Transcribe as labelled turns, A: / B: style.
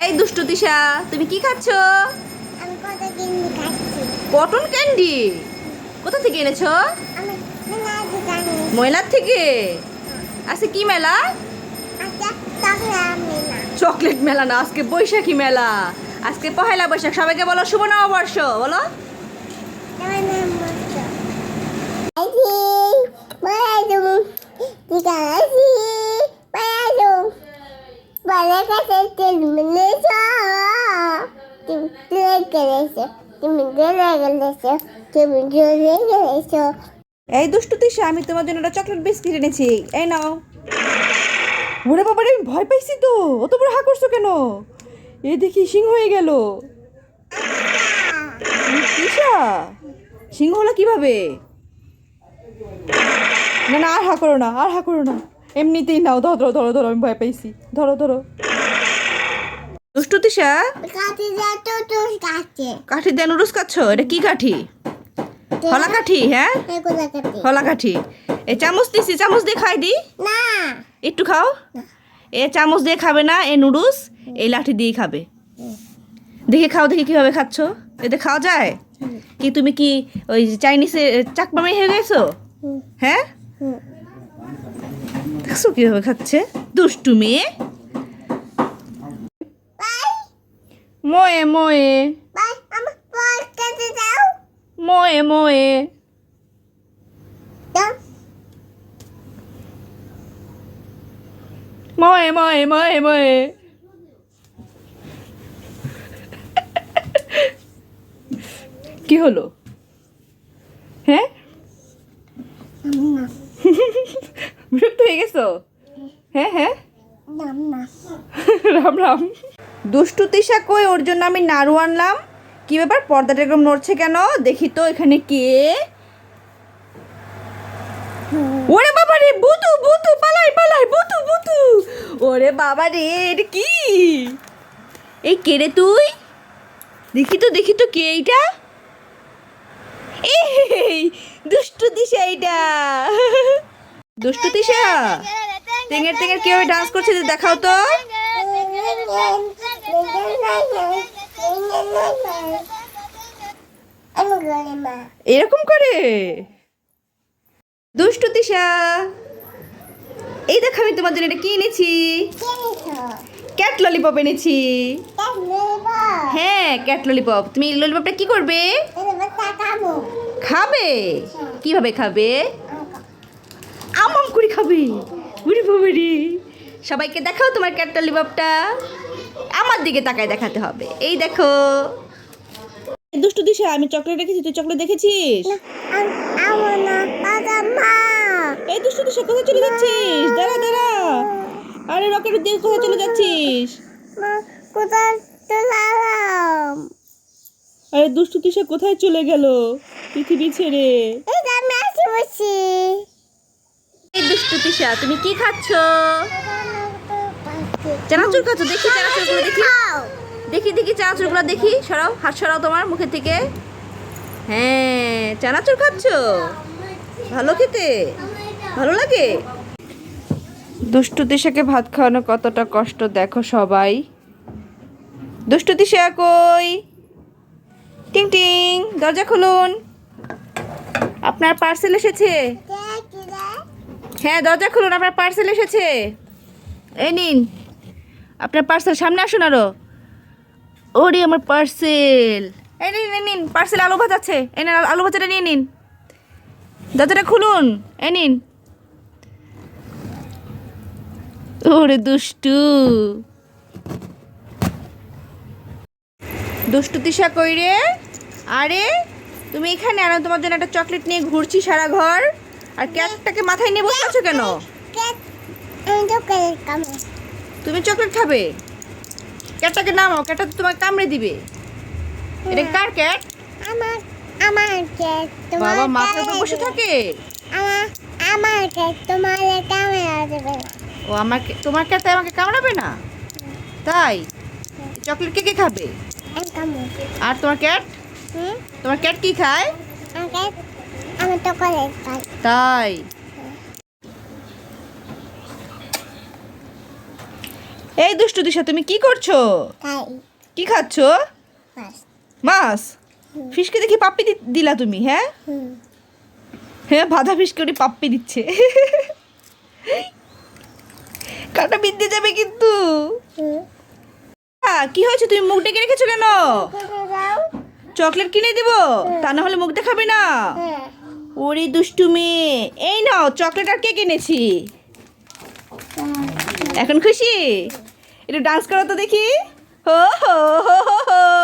A: এই দুষ্টু তিশা তুমি কি খাচ্ছ? Cotton candy? কোথা থেকে এনেছো? ময়লার থেকে আজকে কি মেলা?
B: আচ্ছা
A: চকলেট মেলা। না আজকে বৈশাখী মেলা। আজকে পহেলা বৈশাখ সবাইকে বলো শুভ নববর্ষ বলো।
B: আমার নাম
A: এই আমি তোমার জন্য একটা চকলেট বিস্কিট এনেছি। এই নাও। ওরে আমি ভয় পাইছি তো। অত বড় হা করছ কেন? এ দেখি সিংহ হয়ে গেল। সিংহ হলো কীভাবে? না না, আর হা করো না, আর হা করো না। এমনিতেই নাও, ধরো ধরো ধরো ধরো, আমি ভয় পাইছি। ধরো ধরো। দুষ্টু তিশা?
B: কাছে
A: কাঠি দিয়ে নুডলস খাচ্ছ এটা কি কাঠি? হলা কাঠি হ্যাঁ? হলা কাঠি। এ চামচ দিছি চামচ দিয়ে খাই দি।
B: না।
A: একটু খাও। এ চামচ দিয়ে খাবে না এ নুডলস এই লাঠি দিয়েই খাবে। দেখি খাও দেখি কীভাবে খাচ্ছ। এতে খাওয়া যায়? কি তুমি কি ওই চাইনিজে চাকমামি হয়ে গেছো? হ্যাঁ। দেখছ কীভাবে খাচ্ছে? দুষ্টু মেয়ে। ময়ে ময়ে ময়ে ময়ে ময়ে ময়ে ময়ে ময়ে কি হলো? হ্যাঁ? বিরক্ত হয়ে গেছো? হ্যাঁ হ্যাঁ? রাম রাম। দুষ্টু তিশা কই ওর জন্য আমি নাড়ু আনলাম কি ব্যাপার পর্দাটা এরকম নড়ছে কেন দেখি তো এখানে কে ওরে বাবা রে বুতু বুতু পালাই পালাই বুতু বুতু ওরে বাবা রে কি এই কে রে তুই দেখি তো দেখি তো কে এইটা এই দুষ্টু দিশা এইটা দুষ্টু দিশা টেঙের টেঙের কীভাবে ডান্স করছে দেখাও তো এরকম করে? দুষ্টু তিশা। এই দেখো, আমি তোমার জন্য এটা কি এনেছি? ক্যাট ললিপপ এনেছি। হ্যাঁ ক্যাট ললিপপ তুমি ললিপপটা কি করবে? খাবে। কীভাবে খাবে? আমম করে খাবে। বাবারি সবাইকে দেখাও তোমার ক্যাট ললিপপটা আমার দিকে তাকায় দেখাতে হবে। এই দেখো। দুষ্টু দিশা আমি চকলেট রেখেছি তুই চকলেট দেখেছিস? এই দুষ্টু দিশা কোথায় চলে যাচ্ছিস? দাঁড়া দাঁড়া। আরে রকেটের দিকে কোথায় চলে যাচ্ছিস?
B: কোথায়
A: আরে দুষ্টু দিশা কোথায় চলে গেল? পৃথিবী ছেড়ে।
B: এই আমি আসি বসি
A: এই দুষ্টু তুমি কি খাচ্ছ? চানাচুর খাচ্ছ? দেখি চানাচুরগুলো দেখি। দেখি দেখি চানাচুরগুলো দেখি। সরাও, হাত সরাও তোমার মুখের থেকে হ্যাঁ চানাচুর খাচ্ছ? ভালো খেতে? ভালো লাগে? দুষ্টু দিশাকে ভাত খাওয়ানো কতটা কষ্ট, দেখো সবাই। দুষ্টু দিশা কই? টিং টিং, দরজা খুলুন। আপনার পার্সেল এসেছে? হ্যাঁ দরজা খুলুন, আপনার পার্সেল এসেছে। এই নিন। আপনার পার্সেল সামনে আসুন আরও। ওরে, আমার পার্সেল এই নিন এই নিন পার্সেল আলু ভাজা আছে। এই নিন, আলু ভাজাটা নিয়ে নিন। দরজাটা খুলুন। এই নিন। ওরে, দুষ্টু। দুষ্টু তিশা কই রে? আরে, তুমি এখানে আর তোমার জন্য একটা চকলেট নিয়ে ঘুরছি সারা ঘর। আর ক্যাটটাকে মাথায় নিয়ে বসে আছো কেন? তুমি চকলেট খাবে। ক্যাটটাকে নামাও ক্যাটটা তো তোমাকে কামড়ে দিবে। এটা কার ক্যাট?
B: আমার আমার কে তোমার
A: বাবা মাথার উপর বসে থাকে।
B: আমার আমার কে তোমার ক্যামেরা দেবে।
A: ও আমার তোমার ক্যাট আমাকে কামড়াবে না? তাই? চকলেট কে কে খাবে? আর তোমার ক্যাট?
B: হুম?
A: তোমার ক্যাট কি খায়?
B: আমাকে আমি তো করে খাই
A: তাই। এই দুষ্টু দিশা তুমি কি করছ? কি খাচ্ছ? মাছ। ফিশকে দেখি পাপ্পি দিলা তুমি হ্যাঁ? হ্যাঁ বাধা ফিশকে ওটি পাপ্পি দিচ্ছে। কাটা বিদ্যে যাবে কিন্তু। কি হয়েছে? তুমি মুখ ডেকে রেখেছো কেন? চকলেট কিনে দিব? তা না হলে মুখ দেখাবে না।
B: হ্যাঁ।
A: ওরে দুষ্টু মেয়ে এই নাও চকলেট আর কে কিনেছি এখন খুশি? একটু ডান্স করো তো দেখি। হো হো হো হো হো।